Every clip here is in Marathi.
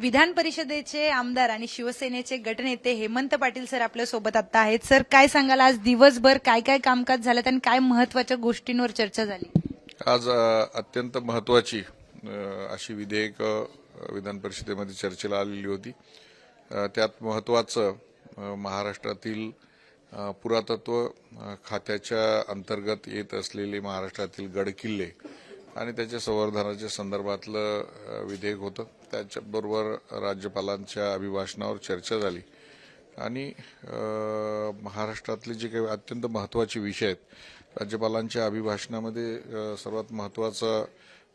विधान परिषदेचे आमदार आणि शिवसेनेचे गटनेते हेमंत पाटील सर आपल्यासोबत आता आहेत. सर काय सांगाल? आज दिवसभर काय काय कामकाज झालं आणि काय महत्त्वाच्या गोष्टींवर चर्चा झाली? आज अत्यंत महत्वाची अशी विधेयक विधान परिषदेमध्ये चर्चेला आलेली होती. त्यात महत्वाचं महाराष्ट्रातील पुरातत्व खात्याच्या अंतर्गत येत असलेले महाराष्ट्रातील गडकिल्ले आणि त्याच्या संवर्धनाच्या संदर्भातलं विधेयक होतं. त्याच्याबरोबर राज्यपालांच्या अभिभाषणावर चर्चा झाली. आणि महाराष्ट्रातले जे काही अत्यंत महत्त्वाचे विषय आहेत राज्यपालांच्या अभिभाषणामध्ये सर्वात महत्त्वाचा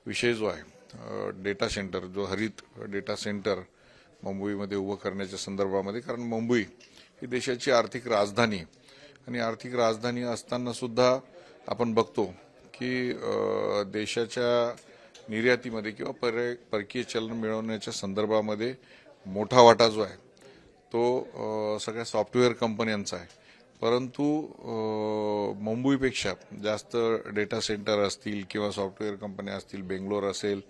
विषय जो आहे डेटा सेंटर जो हरित डेटा सेंटर मुंबईमध्ये उभं करण्याच्या संदर्भामध्ये कारण मुंबई ही देशाची आर्थिक राजधानी आहे. आणि आर्थिक राजधानी असताना सुद्धा आपण बघतो की देशाच्या निर्यातीमध्ये किंवा पर्य- परकीय चलन मिळवण्याच्या संदर्भामध्ये मोठा वाटा जो आहे तो सगळ्या सॉफ्टवेअर कंपन्यांचा आहे. परंतु मुंबईपेक्षा जास्त डेटा सेंटर असतील किंवा सॉफ्टवेअर कंपन्या असतील बेंगलोर असेल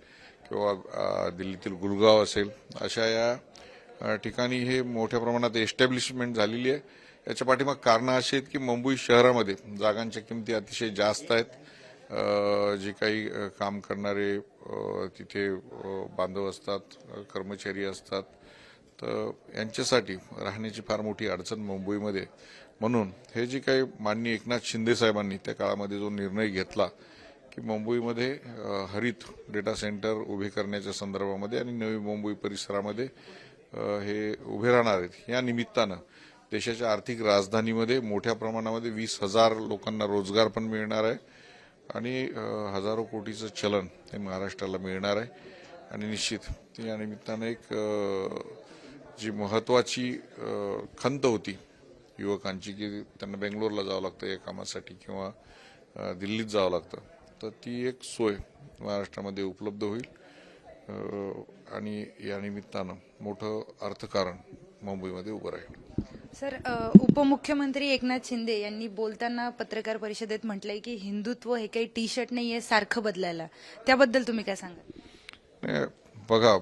किंवा दिल्लीतील गुरगाव असेल अशा या ठिकाणी हे मोठ्या प्रमाणात एस्टॅब्लिशमेंट झालेली आहे. याच्या पाठीमाग कारणं अशी आहेत की मुंबई शहरामध्ये जागांच्या किमती अतिशय जास्त आहेत. जे काही काम करणारे तिथे बांधव असतात कर्मचारी असतात. तर यांच्यासाठी राहण्याची फार मोठी अडचण मुंबईमध्ये. म्हणून हे जे काही माननीय एकनाथ शिंदे साहेबांनी त्या काळामध्ये जो निर्णय घेतला की मुंबईमध्ये हरित डेटा सेंटर उभे करण्याच्या संदर्भामध्ये आणि नवी मुंबई परिसरामध्ये हे उभे राहणार आहेत. या निमित्तानं देशाच्या आर्थिक राजधानीमध्ये मोठ्या प्रमाणामध्ये वीस हजार लोकांना रोजगार पण मिळणार आहे. आणि हजारो कोटीचं चलन हे महाराष्ट्राला मिळणार आहे. आणि निश्चित या निमित्तानं एक जी महत्वाची खंत होती युवकांची की त्यांना बेंगलोरला जावं लागतं या कामासाठी किंवा दिल्लीत जावं लागतं तर ती एक सोय महाराष्ट्रामध्ये उपलब्ध होईल. आणि या निमित्तानं मोठं अर्थकारण मुंबईमध्ये उभं राहील. सर उपमुख्यमंत्री एकनाथ शिंदे यांनी बोलताना पत्रकार परिषदेत म्हटलंय की हिंदुत्व हे काही टी शर्ट नाही आहे सारखं बदलायला. त्याबद्दल तुम्ही काय सांगाल? बघा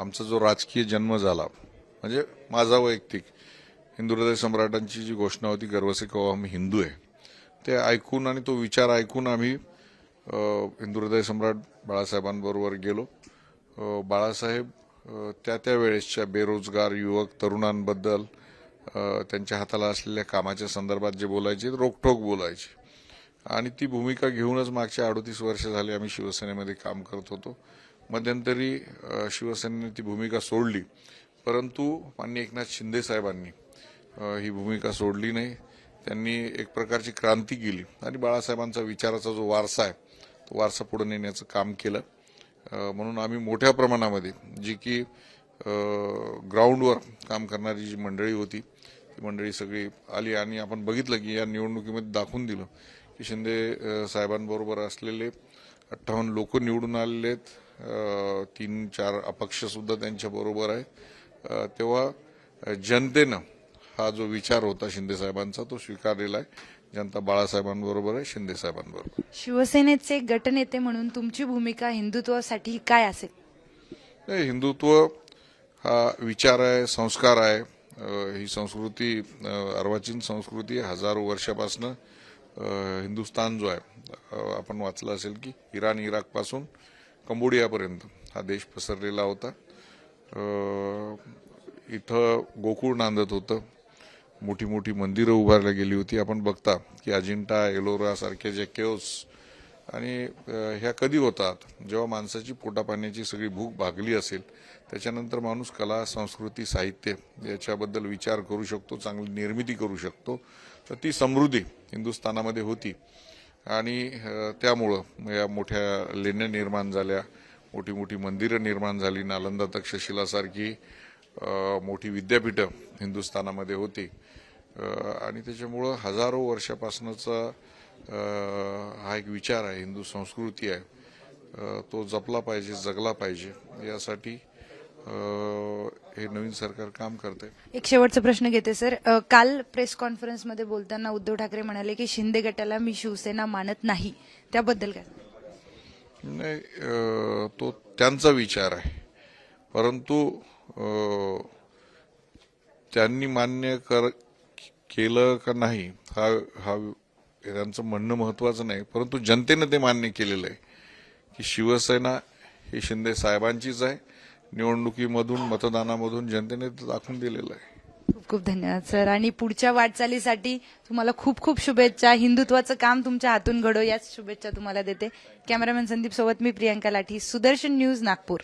आमचा जो राजकीय जन्म झाला म्हणजे माझा वैयक्तिक हिंदू हृदय सम्राटांची जी घोषणा होती गर्वसे कवा कहो हिंदू आहे ते ऐकून आणि तो विचार ऐकून आम्ही अ, हिंदू हृदय सम्राट बाळासाहेबांबरोबर गेलो. बाळासाहेब त्या त्या वेळेसच्या बेरोजगार युवक तरुणांबद्दल त्यांच्या हाताला असलेल्या कामाच्या संदर्भात जे बोलायचे रोखोक बोलायचे. आणि ती भूमिका घेऊनच मागच्या अडोतीस वर्ष झाली आम्ही शिवसेनेमध्ये काम करत होतो. मध्यंतरी शिवसेनेने ती भूमिका सोडली. परंतु माननीय एकनाथ शिंदे साहेबांनी ही भूमिका सोडली नाही. त्यांनी एक प्रकारची क्रांती केली. आणि बाळासाहेबांचा विचाराचा जो वारसा आहे तो वारसा पुढे नेण्याचं काम केलं. म्हणून आम्ही मोठ्या प्रमाणामध्ये जी की ग्राउंडवर काम करणारी जी मंडळी होती ती मंडळी सगळी आली आणि आपण बघितलं की या निवडणुकीमध्ये दाखवून दिलं की शिंदे साहेबांबरोबर असलेले अठ्ठावन्न लोक निवडून आलेले आहेत. तीन चार अपक्ष सुद्धा त्यांच्या बरोबर आहे. तेव्हा जनतेनं हा जो विचार होता शिंदे साहेबांचा तो स्वीकारलेला आहे. जनता बाळासाहेबांबरोबर आहे शिंदे साहेबांबरोबर शिवसेनेचे गटनेते म्हणून तुमची भूमिका हिंदुत्वासाठी काय असेल? हिंदुत्व हा विचार आहे संस्कार आहे. ही संस्कृती अर्वाचीन संस्कृती हजारो वर्षापासनं हिंदुस्तान जो आहे आपण वाचलं असेल की इराण इराकपासून कंबोडियापर्यंत हा देश पसरलेला होता. इथं गोकुळ नांदत होतं. मोठी मोठी मंदिरं उभारली गेली होती. आपण बघता की अजिंठा एलोरा सारख्या ज्या केव्स आणि ह्या कधी होतात? जेव्हा माणसाची पोटापाण्याची सगळी भूक भागली असेल त्याच्यानंतर माणूस कला संस्कृती साहित्य याच्याबद्दल विचार करू शकतो चांगली निर्मिती करू शकतो. तर ती समृद्धी हिंदुस्थानामध्ये होती. आणि त्यामुळं या मोठ्या लेण्या निर्माण झाल्या मोठी मोठी मंदिरं निर्माण झाली नालंदा तक्षशिलासारखी मोठी विद्यापीठं हिंदुस्थानामध्ये होती. आणि त्याच्यामुळं हजारो वर्षापासूनचा हा एक विचार आहे हिंदू संस्कृती आहे. तो जपला पाहिजे जगला पाहिजे. यासाठी हे नवीन सरकार काम करते एक शेवटचा प्रश्न घेते सर. काल प्रेस कॉन्फरन्समध्ये बोलताना उद्धव ठाकरे म्हणाले की शिंदे गटाला मी शिवसेना मानत नाही. त्याबद्दल काय? नाही तो त्यांचा विचार आहे. परंतु त्यांनी मान्य कर केलं का नाही हा हा त्यांचं म्हणणं महत्वाचं नाही परंतु जनतेनं ते मान्य केलेलं आहे की शिवसेना ही शिंदे साहेबांचीच आहे. निवडणुकीमधून मतदानामधून जनतेने ते दाखवून दिलेलं आहे. खूप खूप धन्यवाद सर. आणि पुढच्या वाटचालीसाठी तुम्हाला खूप खूप शुभेच्छा. हिंदुत्वाचं काम तुमच्या हातून घडो याच शुभेच्छा तुम्हाला देते. कॅमेरामॅन संदीप सोबत मी प्रियंका लाठी. सुदर्शन न्यूज नागपूर.